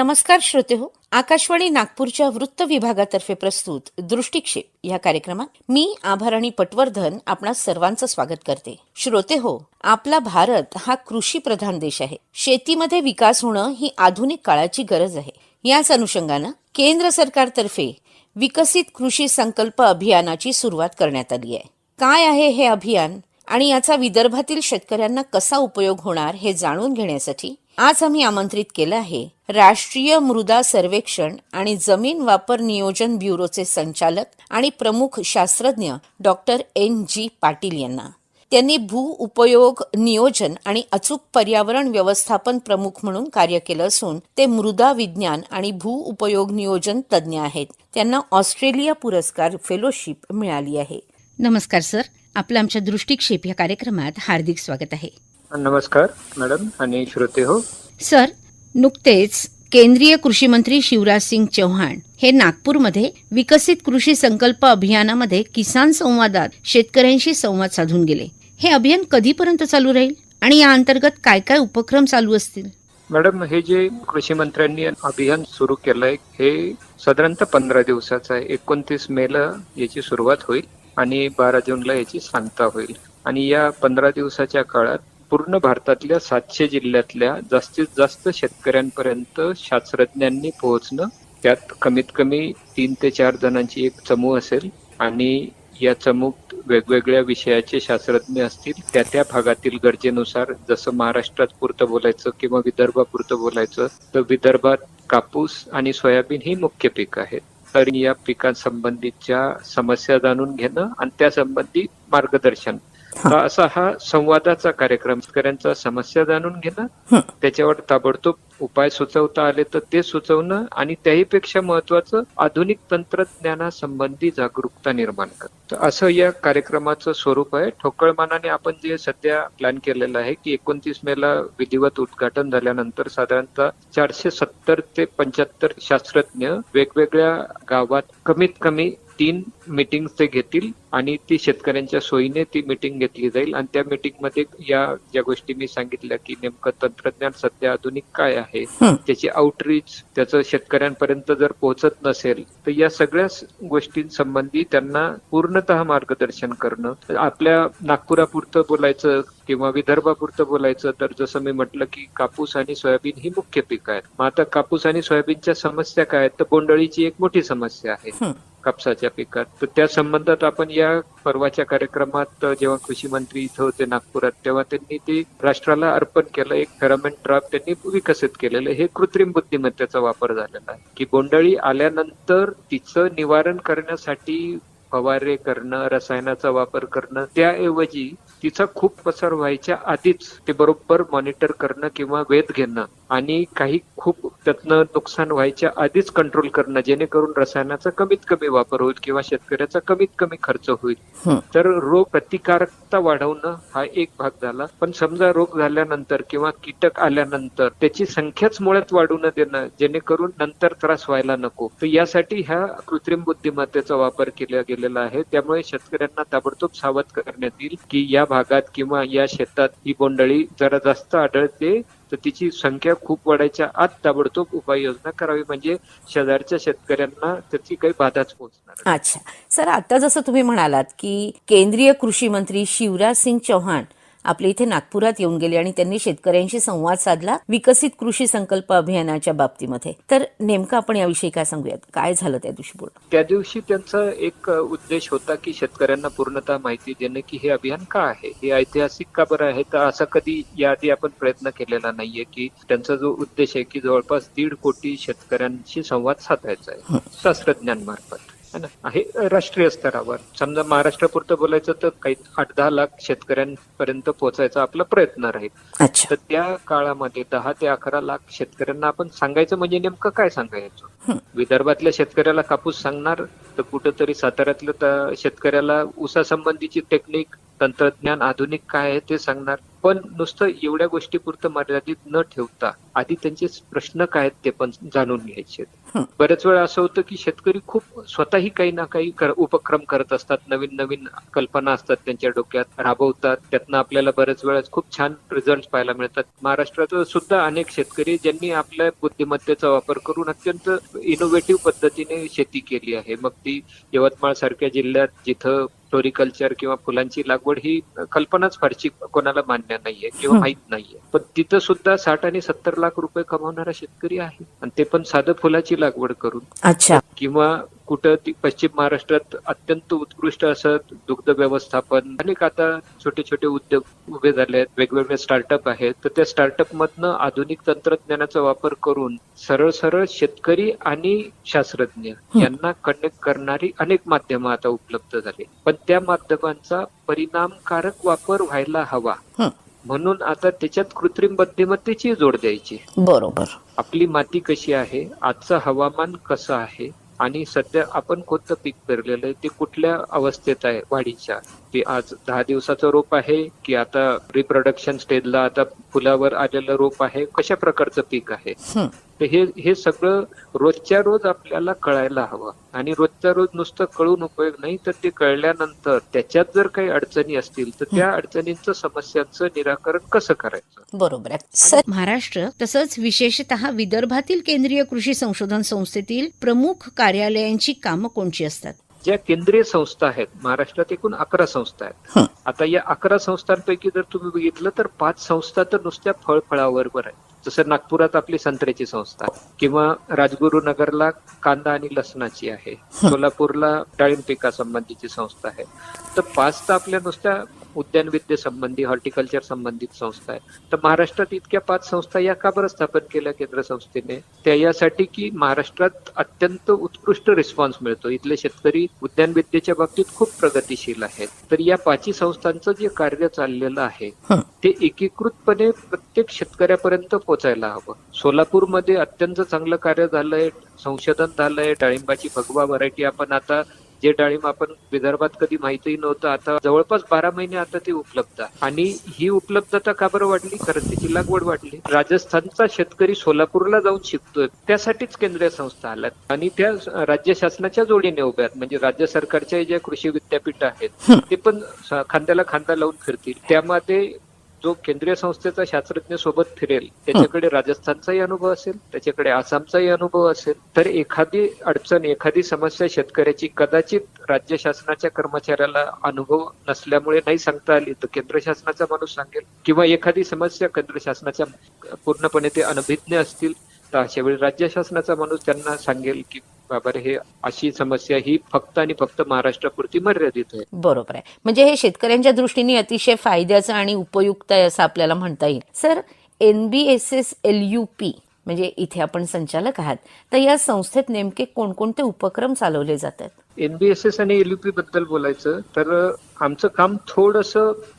नमस्कार श्रोते हो आकाशवाणी नागपूरच्या वृत्त विभागातर्फे प्रस्तुत दृष्टिक्षेप या कार्यक्रमात मी आभाराणी पटवर्धन आपणा सर्वांचं स्वागत करते. श्रोते हो आपला भारत हा कृषी प्रधान देश आहे. शेतीमध्ये विकास होणं ही आधुनिक काळाची गरज आहे. याच अनुषंगानं केंद्र सरकारतर्फे विकसित कृषी संकल्प अभियानाची सुरुवात करण्यात आली आहे. काय आहे हे अभियान? आणि याचा विदर्भातील शेतकऱ्यांना कसा उपयोग होणार हे जाणून घेण्यासाठी आज आम्ही आमंत्रित केलं आहे राष्ट्रीय मृदा सर्वेक्षण आणि जमीन वापर नियोजन ब्युरोचे संचालक आणि प्रमुख शास्त्रज्ञ डॉक्टर एन जी पाटील यांना. त्यांनी भू उपयोग नियोजन आणि अचूक पर्यावरण व्यवस्थापन प्रमुख म्हणून कार्य केलं असून ते मृदा विज्ञान आणि भू उपयोग नियोजन तज्ज्ञ आहेत. त्यांना ऑस्ट्रेलिया पुरस्कार फेलोशिप मिळाली आहे. नमस्कार सर. आपलं आमच्या दृष्टिक्षेप या कार्यक्रमात हार्दिक स्वागत आहे. नमस्कार मॅडम आणि श्रोते हो. सर नुकतेच केंद्रीय कृषी मंत्री शिवराज सिंग चौहान हे नागपूरमध्ये विकसित कृषी संकल्प अभियानामध्ये किसान संवादात शेतकऱ्यांशी संवाद साधून गेले. हे अभियान कधीपर्यंत चालू राहील आणि या अंतर्गत काय काय उपक्रम चालू असतील? मॅडम हे जे कृषी मंत्र्यांनी अभियान सुरू केलंय हे साधारणतः पंधरा दिवसाचं आहे. एकोणतीस मेला याची सुरुवात होईल. आणि बारा जूनला याची सांगता होईल. आणि या पंधरा दिवसाच्या काळात पूर्ण भारतातल्या सातशे जिल्ह्यातल्या जास्तीत जास्त शेतकऱ्यांपर्यंत शास्त्रज्ञांनी पोहोचणं त्यात कमीत कमी तीन ते चार जणांची एक चमू असेल आणि या चमूत वेगवेगळ्या विषयाचे शास्त्रज्ञ असतील त्या त्या भागातील गरजेनुसार जसं महाराष्ट्रात पुरतं बोलायचं किंवा विदर्भापुरतं बोलायचं तर विदर्भात कापूस आणि सोयाबीन ही मुख्य पीक आहेत. तर या पिकांसंबंधीच्या समस्या जाणून घेणं आणि त्या संबंधी मार्गदर्शन असा हा संवादाचा कार्यक्रम. शेतकऱ्यांचा समस्या जाणून घेणं त्याच्यावर ताबडतोब उपाय सुचवता आले तर ते सुचवणं आणि त्याहीपेक्षा महत्वाचं आधुनिक तंत्रज्ञानासंबंधी जागरूकता निर्माण करणं. तर असं या कार्यक्रमाचं स्वरूप आहे. ठोकळमानाने आपण जे सध्या प्लॅन केलेलं आहे की एकोणतीस मेला विधिवत उद्घाटन झाल्यानंतर साधारणतः चारशे सत्तर ते पंच्याहत्तर शास्त्रज्ञ वेगवेगळ्या गावात कमीत कमी तीन मीटिंग ते घेतील आणि ती शेतकऱ्यांच्या सोयीने ती मिटिंग घेतली जाईल. आणि त्या मीटिंगमध्ये या ज्या गोष्टी मी सांगितल्या की नेमकं तंत्रज्ञान सध्या आधुनिक काय आहे त्याची आउटरीच त्याचं शेतकऱ्यांपर्यंत जर पोहोचत नसेल तर या सगळ्या गोष्टींसंबंधी त्यांना पूर्णतः मार्गदर्शन करणं. आपल्या नागपुरापुरतं बोलायचं किंवा विदर्भापुरतं बोलायचं तर जसं मी म्हटलं की कापूस आणि सोयाबीन ही मुख्य पीक आहेत. मग आता कापूस आणि सोयाबीनच्या समस्या काय आहेत? तर बोंडळीची एक मोठी समस्या आहे. कापसाच्या पिकात. तर त्या संबंधात आपण या परवाच्या कार्यक्रमात जेव्हा कृषी मंत्री इथं होते नागपुरात तेव्हा त्यांनी ते राष्ट्राला अर्पण केलं. एक फेरामेंट ट्रॅप त्यांनी विकसित केलेलं. हे कृत्रिम बुद्धिमत्तेचा वापर झालेला आहे. की बोंडळी आल्यानंतर तिचं निवारण करण्यासाठी फवारे करणं रसायनाचा वापर करणं त्याऐवजी तिचा खूप पसार व्हायच्या आधीच ते बरोबर मॉनिटर करणं किंवा वेध घेणं आणि काही खूप त्यातनं नुकसान व्हायच्या आधीच कंट्रोल करणं जेणेकरून रसायनाचा कमीत कमी वापर होईल किंवा शेतकऱ्याचा कमीत कमी खर्च होईल. तर रोग प्रतिकारकता वाढवणं हा एक भाग झाला. पण समजा रोग झाल्यानंतर किंवा कीटक आल्यानंतर त्याची संख्याच मुळात वाढू न देणं जेणेकरून नंतर त्रास व्हायला नको. तर यासाठी ह्या कृत्रिम बुद्धिमत्तेचा वापर केला गेलेला आहे. त्यामुळे शेतकऱ्यांना ताबडतोब सावध करण्यात येईल की या भागात किंवा या शेतात ही बोंडळी जरा जास्त आढळते तर तिची संख्या खूप वाढायच्या आत ताबडतोब उपाययोजना करावी म्हणजे शेजारच्या शेतकऱ्यांना त्याची काही बाधाच पोहोचणार अच्छा. सर आता जसं तुम्ही म्हणालात की केंद्रीय कृषी मंत्री शिवराज सिंग चौहान आपल्या इथे नागपुरात येऊन गेले आणि त्यांनी शेतकऱ्यांशी संवाद साधला विकसित कृषी संकल्प अभियानाच्या बाबतीमध्ये. तर नेमकं आपण याविषयी काय सांगूयात? काय झालं त्या दिवशी बोल. त्या दिवशी त्यांचा एक उद्देश होता की शेतकऱ्यांना पूर्णतः माहिती देणं की हे अभियान का आहे? हे ऐतिहासिक का बरं आहे? तर असा कधी याआधी आपण प्रयत्न केलेला नाहीये की त्यांचा जो उद्देश आहे की जवळपास दीड कोटी शेतकऱ्यांशी संवाद साधायचा आहे. शास्त्रज्ञांमार्फत. है ना हे राष्ट्रीय स्तरावर. समजा महाराष्ट्रापुरतं बोलायचं तर काही आठ दहा लाख शेतकऱ्यांपर्यंत पोहोचायचा आपला प्रयत्न राहील. तर त्या काळामध्ये दहा ते अकरा लाख शेतकऱ्यांना आपण सांगायचं म्हणजे नेमकं काय सांगायचं? विदर्भातल्या शेतकऱ्याला कापूस सांगणार तर कुठंतरी साताऱ्यातल्या शेतकऱ्याला ऊसासंबंधीची टेक्निक तंत्रज्ञान आधुनिक काय आहे ते सांगणार. पण नुसतं एवढ्या गोष्टी पुरतं मर्यादित न ठेवता आधी त्यांचे प्रश्न काय आहेत ते पण जाणून घ्यायचे. बऱ्याच वेळा असं होतं की शेतकरी खूप स्वतःही काही ना काही कर- उपक्रम करत असतात. नवीन नवीन कल्पना असतात त्यांच्या डोक्यात राबवतात. त्यातनं आपल्याला बऱ्याच वेळा खूप छान रिझल्ट पाहायला मिळतात. महाराष्ट्रात सुद्धा अनेक शेतकरी ज्यांनी आपल्या बुद्धिमत्तेचा वापर करून अत्यंत इनोव्हेटिव्ह पद्धतीने शेती केली आहे. मग ती यवतमाळ सारख्या जिल्ह्यात जिथं फ्लोरिकल्चर किंवा फुलांची लागवड ही कल्पनाच फारशी कोणाला मान्य नाहीये किंवा. माहीत नाहीये. पण तिथं सुद्धा साठ आणि सत्तर लाख रुपये कमावणारा शेतकरी आहे. आणि ते पण साधं फुलाची लागवड करून अच्छा. किंवा कुठं ती पश्चिम महाराष्ट्रात अत्यंत उत्कृष्ट असं दुग्ध व्यवस्थापन अनेक आता छोटे छोटे उद्योग उभे झाले आहेत वेगवेगळे स्टार्टअप आहेत. तर त्या स्टार्टअप मधनं आधुनिक तंत्रज्ञानाचा वापर करून सरळ सरळ शेतकरी आणि शास्त्रज्ञ. यांना कनेक्ट करणारी अनेक माध्यमं आता उपलब्ध झाली. पण त्या माध्यमांचा परिणामकारक वापर व्हायला हवा. म्हणून आता त्याच्यात कृत्रिम बुद्धिमत्तेची जोड द्यायची. बरोबर. आपली माती कशी आहे? आजचं हवामान कसं आहे? आणि सध्या आपण कोणतं पीक पेरलेलं आहे ते कुठल्या अवस्थेत आहे वाढीच्या? ते आज दहा दिवसाचं रोप आहे की आता रिप्रोडक्शन स्टेजला आता फुलावर आलेलं रोप आहे कशा प्रकारचं पीक आहे? तर हे हे सगळं रोजच्या रोज आपल्याला कळायला हवं. आणि रोजच्या रोज नुसतं कळून उपयोग नाही तर ते कळल्यानंतर त्याच्यात जर काही अडचणी असतील तर त्या अडचणींचं समस्यांचं निराकरण कसं करायचं? बरोबर आहे. सर महाराष्ट्र तसंच विशेषतः विदर्भातील केंद्रीय कृषी संशोधन संस्थेतील प्रमुख कार्यालयांची कामं कोणची असतात? ज्या केंद्रीय संस्था आहेत महाराष्ट्रात एकूण अकरा संस्था आहेत. आता या अकरा संस्थांपैकी जर तुम्ही बघितलं तर पाच संस्था तर नुसत्या फळफळावर आहे जसं नागपुरात आपली संत्र्याची संस्था आहे. किंवा राजगुरुनगरला कांदा आणि लसणाची आहे सोलापूरला डाळिंब पिकासंबंधीची संस्था आहे तर पाच तर आपल्या नुसत्या उद्यान विद्ये संबंधी हॉर्टिकल्चर संबंधित संस्था आहे. तर महाराष्ट्रात इतक्या पाच संस्था या का बरं स्थापन केल्या केंद्र संस्थेने? त्या यासाठी की महाराष्ट्रात अत्यंत उत्कृष्ट रिस्पॉन्स मिळतो. इथले शेतकरी उद्यान विद्येच्या बाबतीत खूप प्रगतिशील आहेत. तर या पाची संस्थांचं जे कार्य चाललेलं आहे. ते एकीकृतपणे प्रत्येक शेतकऱ्यापर्यंत पोहोचायला हवं. सोलापूरमध्ये अत्यंत चांगलं कार्य झालंय संशोधन झालंय डाळिंबाची भगवा व्हरायटी आपण आता जे डाळिंब आपण विदर्भात कधी माहितीही नव्हतं आता जवळपास बारा महिने आता ते उपलब्ध आहे. आणि ही उपलब्धता का बरं वाढली? कारण त्याची लागवड वाढली. राजस्थानचा शेतकरी सोलापूरला जाऊन शिकतोय. त्यासाठीच केंद्रीय संस्था आल्यात. आणि त्या राज्य शासनाच्या जोडीने उभ्या आहेत. म्हणजे राज्य सरकारच्या ज्या कृषी विद्यापीठ आहेत ते पण खांद्याला खांदा लावून फिरतील. त्यामध्ये जो केंद्रीय संस्थेचा शास्त्रज्ञ सोबत फिरेल त्याच्याकडे राजस्थानचाही अनुभव असेल त्याच्याकडे आसामचाही अनुभव असेल तर एखादी अडचण एखादी समस्या शेतकऱ्याची कदाचित राज्य शासनाच्या कर्मचाऱ्याला अनुभव नसल्यामुळे नाही सांगता आली तर केंद्र शासनाचा माणूस सांगेल. किंवा एखादी समस्या केंद्र शासनाच्या पूर्णपणे ते अनभिज्ञ असतील तर अशा वेळी राज्य शासनाचा माणूस त्यांना सांगेल की बाबा हे अशी समस्या ही फक्त आणि फक्त महाराष्ट्रापुरती मर्यादित आहे. बरोबर आहे. म्हणजे हे शेतकऱ्यांच्या दृष्टीने अतिशय फायद्याचं आणि उपयुक्त आहे असं आपल्याला म्हणता येईल. Sir NBSS L U P म्हणजे इथे आपण संचालक आहात तर या संस्थेत नेमके कोणकोणते उपक्रम चालवले जातात? एनबीएसएस आणि एलयुपी बद्दल बोलायचं तर आमचं काम थोडस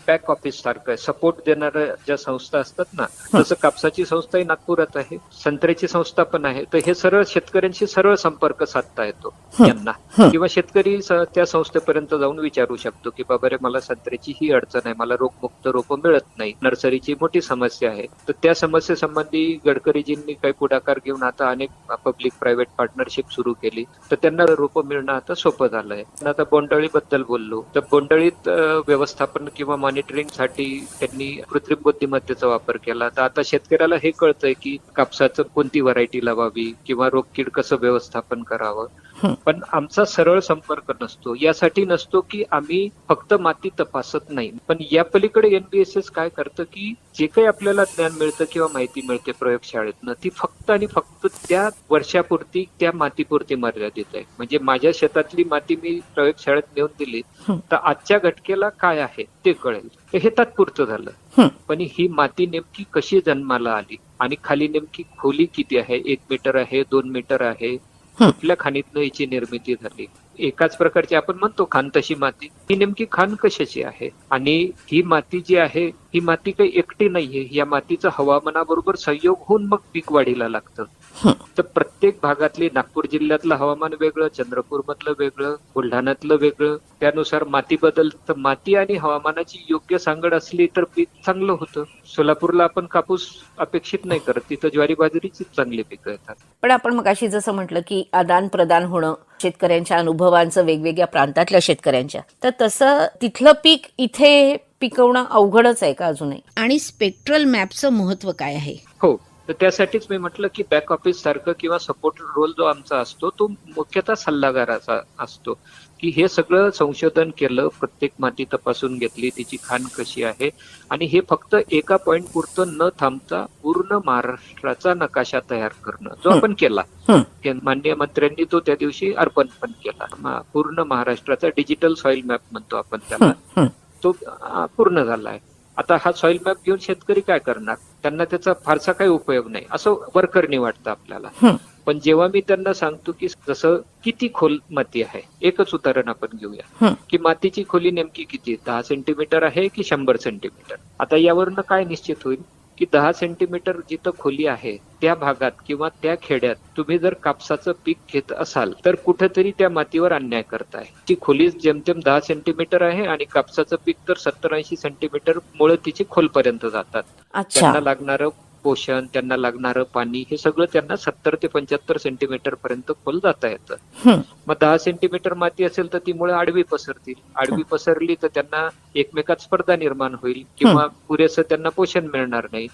बॅक ऑफिस सारखं आहे. सपोर्ट देणाऱ्या ज्या संस्था असतात ना जसं कापसाची संस्था ही नागपुरात आहे संत्र्याची संस्था पण आहे. तर हे सरळ शेतकऱ्यांशी सरळ संपर्क साधता येतो यांना. किंवा शेतकरी त्या संस्थेपर्यंत जाऊन विचारू शकतो की बाबा रे मला संत्र्याची ही अडचण आहे मला रोगमुक्त रोपं मिळत नाही. नर्सरीची मोठी समस्या आहे. तर त्या समस्येसंबंधी गडकरीजींनी काही पुढाकार घेऊन आता अनेक पब्लिक प्रायव्हेट पार्टनरशिप सुरू केली. तर त्यांना रोपं मिळणं आता सोपं झालंय. आता बोंडळी बद्दल बोललो तर बोंडळीत व्यवस्थापन किंवा मॉनिटरिंगसाठी त्यांनी कृत्रिम बुद्धिमत्तेचा वापर केला. तर आता शेतकऱ्याला हे कळतंय की कापसाचं कोणती व्हरायटी लावावी किंवा रोगकीड कसं व्यवस्थापन करावं. पण आमचा सरळ संपर्क नसतो. यासाठी नसतो की आम्ही फक्त माती तपासत नाही. पण या पलीकडे एनबीएसएस काय करतं की जे काही आपल्याला ज्ञान मिळतं किंवा माहिती मिळते प्रयोगशाळेतनं ती फक्त आणि फक्त त्या वर्षापुरती त्या मातीपुरती मर्यादित आहे. म्हणजे माझ्या शेतातली माती मी प्रयोगशाळेत नेऊन दिली तर आजच्या घटकेला काय आहे ते कळेल. हे तात्पुरतं झालं. पण ही माती नेमकी कशी जन्माला आली? आणि खाली नेमकी खोली किती आहे? एक मीटर आहे? दोन मीटर आहे? कुठल्या खाणीतनं याची निर्मिती झाली? एकाच प्रकारची आपण म्हणतो खान तशी माती. ही नेमकी खान कशाची आहे? आणि ही माती जी आहे ही माती काही एकटी नाहीये. या मातीचं हवामानाबरोबर संयोग होऊन मग पीक वाढीला लागतं. तर प्रत्येक भागातली नागपूर जिल्ह्यातलं हवामान वेगळं चंद्रपूर मधलं वेगळं बुलढाण्यातलं वेगळं. त्यानुसार माती बदल तर माती आणि हवामानाची योग्य सांगड असली तर पीक चांगलं होतं. सोलापूरला आपण कापूस अपेक्षित नाही करत. तिथं ज्वारी बाजरीची चांगली पिकं येतात. पण आपण मग अशी जसं म्हटलं की आदान प्रदान होणं शेतकऱ्यांच्या अनुभवांचं वेगवेगळ्या प्रांतातल्या शेतकऱ्यांच्या. तर तसं तिथलं पीक इथे पिकवणं अवघडच आहे का अजूनही? आणि स्पेक्ट्रल मॅपचं महत्त्व काय आहे? हो. तर त्यासाठीच मी म्हटलं की बॅक ऑफिस सारखं किंवा सपोर्ट रोल जो आमचा असतो तो मुख्यतः सल्लागाराचा असतो. की हे सगळं संशोधन केलं प्रत्येक माती तपासून घेतली तिची खाण कशी आहे? आणि हे फक्त एका पॉइंट पुरतं न थांबता पूर्ण महाराष्ट्राचा नकाशा तयार करणं जो आपण केला. माननीय मंत्र्यांनी तो त्या दिवशी अर्पण पण केला. पूर्ण महाराष्ट्राचा डिजिटल सॉइल मॅप म्हणतो आपण त्याला. तो पूर्ण झाला आहे. आता हा सॉइल मॅप घेऊन शेतकरी काय करणार? त्यांना त्याचा फारसा काही उपयोग नाही. असं वर्करनी वाटतं आपल्याला. पण जेव्हा मी त्यांना सांगतो की जसं किती खोल माती आहे एकच उदाहरण आपण घेऊया. की मातीची खोली नेमकी किती? दहा सेंटीमीटर आहे की शंभर सेंटीमीटर? आता यावरनं काय निश्चित होईल? की दहा सेंटीमीटर जिथं खोली आहे त्या भागात किंवा त्या खेड्यात तुम्ही जर कापसाचं पीक घेत असाल तर कुठेतरी त्या मातीवर अन्याय करताय. ती खोली जेमतेम दहा सेंटीमीटर आहे आणि कापसाचं पीक तर सत्तर ऐंशी सेंटीमीटर मुळे तिची खोलपर्यंत जातात. अच्छा. त्यांना लागणारं पोषण त्यांना लागणारं पाणी हे सगळं त्यांना सत्तर ते पंच्याहत्तर सेंटीमीटर पर्यंत खोल जाता येतं. हं. मग दहा सेंटीमीटर माती असेल तर ती मुळे आडवी पसरतील. आडवी पसरली तर त्यांना एकमेकात स्पर्धा निर्माण होईल किंवा पुरेसं त्यांना पोषण मिळणार नाही.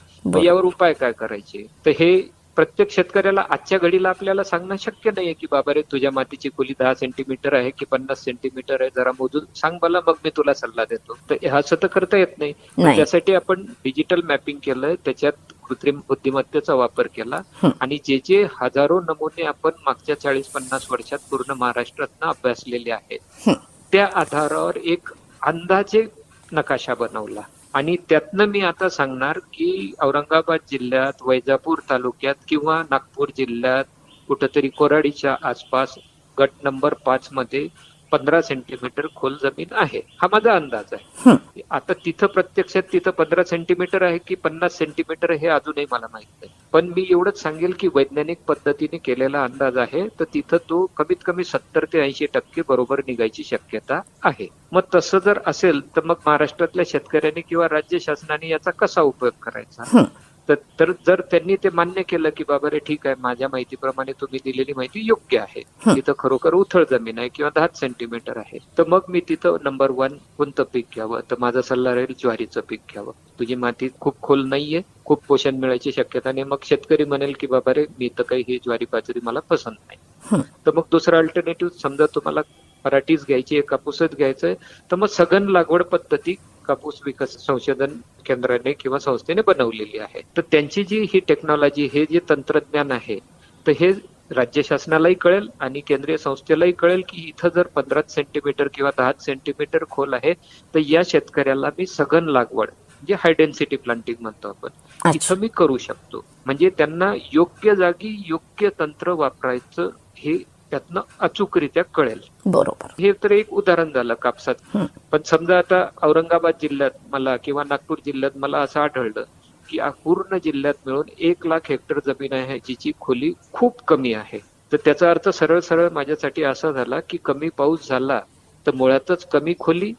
यावर उपाय काय करायचे? तर हे प्रत्येक शेतकऱ्याला आजच्या घडीला आपल्याला सांगणं शक्य नाहीये की बाबा रे तुझ्या मातीची खोली दहा सेंटीमीटर आहे की पन्नास सेंटीमीटर आहे जरा मोजून सांग मला मग मी तुला सल्ला देतो तर असं तर करता येत नाही. त्यासाठी आपण डिजिटल मॅपिंग केलं त्याच्यात कृत्रिम बुद्धिमत्तेचा वापर केला. आणि जे जे हजारो नमुने आपण मागच्या चाळीस पन्नास वर्षात पूर्ण महाराष्ट्रातनं अभ्यासलेले आहेत. त्या आधारावर एक अंदाजे नकाशा बनवला आणि त्यातनं मी आता सांगणार की औरंगाबाद जिल्ह्यात वैजापूर तालुक्यात किंवा नागपूर जिल्ह्यात कुठंतरी कोराडीच्या आसपास गट नंबर पाच मध्ये पंधरा सेंटीमीटर खोल जमीन आहे. हा माझा अंदाज आहे. आता तिथं प्रत्यक्षात तिथं पंधरा सेंटीमीटर आहे की पन्नास सेंटीमीटर हे अजूनही मला माहीत नाही. पण मी एवढंच सांगेल की वैज्ञानिक पद्धतीने केलेला अंदाज आहे तर तिथं तो कमीत कमी सत्तर ते ऐंशी टक्के बरोबर निघायची शक्यता आहे. मग तसं जर असेल तर मग महाराष्ट्रातल्या शेतकऱ्यांनी किंवा राज्य शासनाने याचा कसा उपयोग करायचा. तर तर जर त्यांनी ते मान्य केलं की बाबा रे ठीक आहे माझ्या माहितीप्रमाणे तुम्ही दिलेली माहिती योग्य आहे. तिथं खरोखर उथळ जमीन आहे किंवा दहाच सेंटीमीटर आहे. तर मग मी तिथं नंबर वन कोणतं पीक घ्यावं? तर माझा सल्ला राहील ज्वारीचं पीक घ्यावं. तुझी माती खूप खोल नाहीये खूप पोषण मिळायची शक्यता नाही. मग शेतकरी म्हणेल की बाबा रे मी तर काही ही ज्वारी बाजरी मला पसंत नाही. तर मग दुसरं अल्टरनेटिव्ह समजा तुम्हाला पराठीच घ्यायची कापूसच घ्यायचंय तर मग सघन लागवड पद्धती कापूस विकास संशोधन केंद्राने किंवा संस्थेने बनवलेली आहे. तर त्यांची जी ही टेक्नॉलॉजी हे जे तंत्रज्ञान आहे तर हे राज्य शासनालाही कळेल आणि केंद्रीय संस्थेलाही कळेल की इथं जर पंधरा सेंटीमीटर किंवा दहा सेंटीमीटर खोल आहे तर या शेतकऱ्याला मी सघन लागवड जे हाय डेन्सिटी प्लांटिंग म्हणतो आपण इथं मी करू शकतो. म्हणजे त्यांना योग्य जागी योग्य तंत्र वापरायचं हे त्यातनं अचूकरित्या कळेल. बरोबर. हे तर एक उदाहरण झालं कापसात. पण समजा आता औरंगाबाद जिल्ह्यात मला किंवा नागपूर जिल्ह्यात मला असं आढळलं की पूर्ण जिल्ह्यात मिळून एक लाख हेक्टर जमीन आहे जिची खोली खूप कमी आहे. तर त्याचा अर्थ सरळ सरळ माझ्यासाठी असा झाला की कमी पाऊस झाला तर मुळातच कमी खोली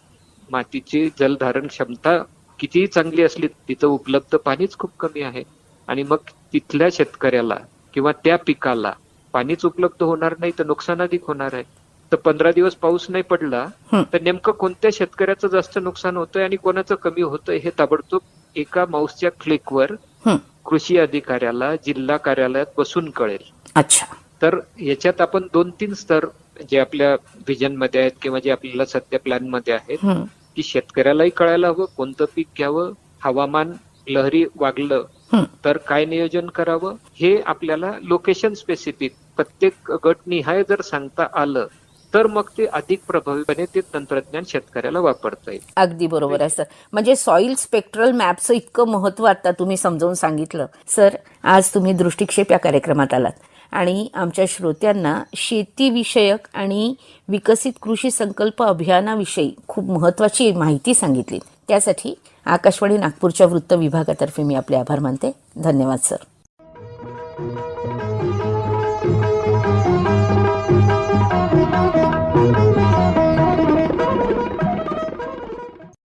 मातीची जलधारण क्षमता कितीही चांगली असली तिथं उपलब्ध पाणीच खूप कमी आहे. आणि मग तिथल्या शेतकऱ्याला किंवा त्या पिकाला पाणीच उपलब्ध होणार नाही तर नुकसान अधिक होणार आहे तर पंधरा दिवस पाऊस नाही पडला. तर नेमकं कोणत्या शेतकऱ्याचं जास्त नुकसान होतंय आणि कोणाचं कमी होतंय हे ताबडतोब एका माऊसच्या क्लिकवर. कृषी अधिकाऱ्याला जिल्हा कार्यालयात बसून कळेल अच्छा तर याच्यात आपण दोन तीन स्तर जे आपल्या व्हिजनमध्ये आहेत किंवा जे आपल्याला सध्या प्लॅनमध्ये आहेत. की शेतकऱ्यालाही कळायला हवं कोणतं पीक घ्यावं हवामान लहरी वागलं. तर काय नियोजन करावं? हे आपल्याला लोकेशन स्पेसिफिक प्रत्येक गट निहाय जर सांगता आलं तर मग ते अधिक प्रभावीपणे ते तंत्रज्ञान शेतकऱ्याला वापरता येईल. अगदी बरोबर आहे सर. म्हणजे सॉइल स्पेक्ट्रल मॅपचं इतकं महत्त्व आता तुम्ही समजावून सांगितलं. सर आज तुम्ही दृष्टिक्षेप या कार्यक्रमात आलात. आणि आमच्या श्रोत्यांना शेतीविषयक आणि विकसित कृषी संकल्प अभियानाविषयी खूप महत्वाची माहिती सांगितली. त्यासाठी आकाशवाणी नागपूरच्या वृत्त विभागातर्फे मी आपले आभार मानते. धन्यवाद सर.